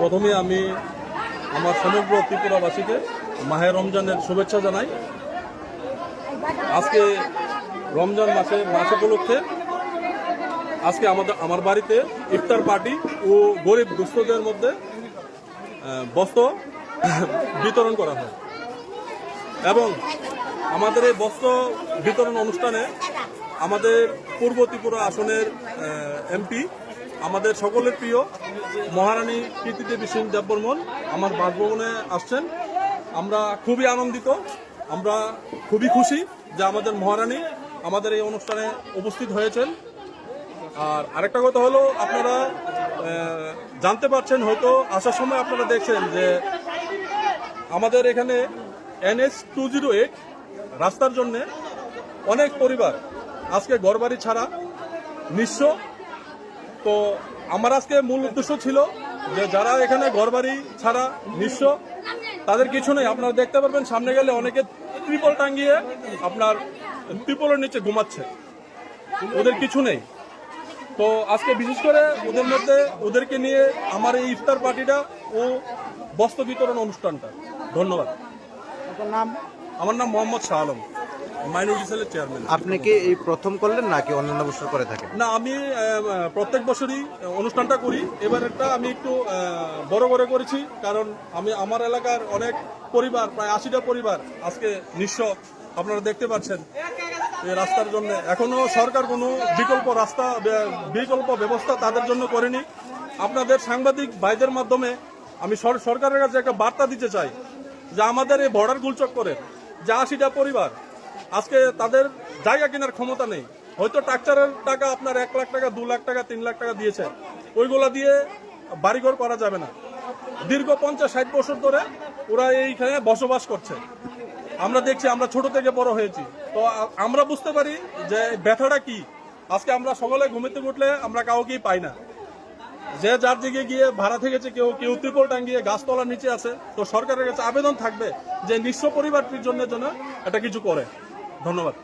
প্রথমে আমি আমার সমগ্র ত্রিপুরাবাসীকে মাহে রমজানের শুভেচ্ছা জানাই। আজকে রমজান মাসে মাস উপলক্ষে আজকে আমাদের আমার বাড়িতে ইফতার পার্টি ও গরিব দুস্থদের মধ্যে বস্ত্র বিতরণ করা হয়। এবং আমাদের এই বস্ত্র বিতরণ অনুষ্ঠানে আমাদের পূর্ব ত্রিপুরা আসনের এমপি আমাদের সকলের প্রিয় মহারানী কীর্তিদেবী সিং দেববর্মন আমার বাসভবনে আসছেন। আমরা খুবই আনন্দিত, আমরা খুবই খুশি যে আমাদের মহারানী আমাদের এই অনুষ্ঠানে উপস্থিত হয়েছেন। আর আরেকটা কথা হলো, আপনারা জানতে পারছেন হয়তো, আসার সময় আপনারা দেখছেন যে আমাদের এখানে এনএস টু জিরো এইট রাস্তার জন্যে অনেক পরিবার আজকে ঘরবাড়ি ছাড়া নিঃস্ব তো আমার আজকে মূল উদ্দেশ্য ছিল যে যারা এখানে ঘরবাড়ি ছাড়া নিঃস্ব তাদের কিছু নেই। আপনারা দেখতে পারবেন সামনে গেলে অনেকে ত্রিপল টাঙ্গিয়ে আপনার ত্রিপলের নিচে ঘুমাচ্ছে। ওদের কিছু নেই। তো আজকে বিশেষ করে ওদের মধ্যে ওদেরকে নিয়ে আমার এই ইফতার পার্টিটা ও বস্ত্র বিতরণ অনুষ্ঠানটা। ধন্যবাদ। নাম? আমার নাম মোহাম্মদ শাহ আলম। মাইনরিটি সেলের চেয়ারম্যান আপনি কি এই প্রথম করলেন নাকি অন্যান্য বছর করে থাকেন? না আমি প্রত্যেক বছরই অনুষ্ঠানটা করি। এবার একটা আমি একটু বড় করে করেছি কারণ আমি আমার এলাকার অনেক পরিবার প্রায় আশিটা পরিবার আজকে নিঃস্ব। আপনারা দেখতে পাচ্ছেন এই রাস্তার জন্য। এখনও সরকার কোনো বিকল্প রাস্তা বিকল্প ব্যবস্থা তাদের জন্য করেনি। আপনাদের সাংবাদিক ভাইদের মাধ্যমে আমি সরকারের কাছে একটা বার্তা দিতে চাই যে আমাদের এই বর্ডার গুলচক করে যে আশিটা পরিবার আজকে তাদের জায়গা কেনার ক্ষমতা নেই। হয়তো ট্রাকচারের টাকা আপনার এক লাখ টাকা, দু লাখ টাকা, তিন লাখ টাকা দিয়েছে। ওইগুলা দিয়ে বাড়িঘর করা যাবে না। দীর্ঘ পঞ্চাশ, ষাট বছর ধরে ওরা এইখানে বসবাস করছে। আমরা দেখছি, আমরা ছোট থেকে বড় হয়েছি। তো আমরা বুঝতে পারি যে ব্যথাটা কি। আজকে আমরা সকলে ঘুমিতে উঠলে আমরা কাউকেই পাই না। যে যার দিকে গিয়ে ভাড়া থেকেছে, কেউ কেউ ত্রিপল টাঙ্গিয়ে গাছতলার নিচে আছে, তো সরকারের কাছে আবেদন থাকবে যে নিঃস্ব পরিবারটির জন্য যেন এটা কিছু করে। ধন্যবাদ।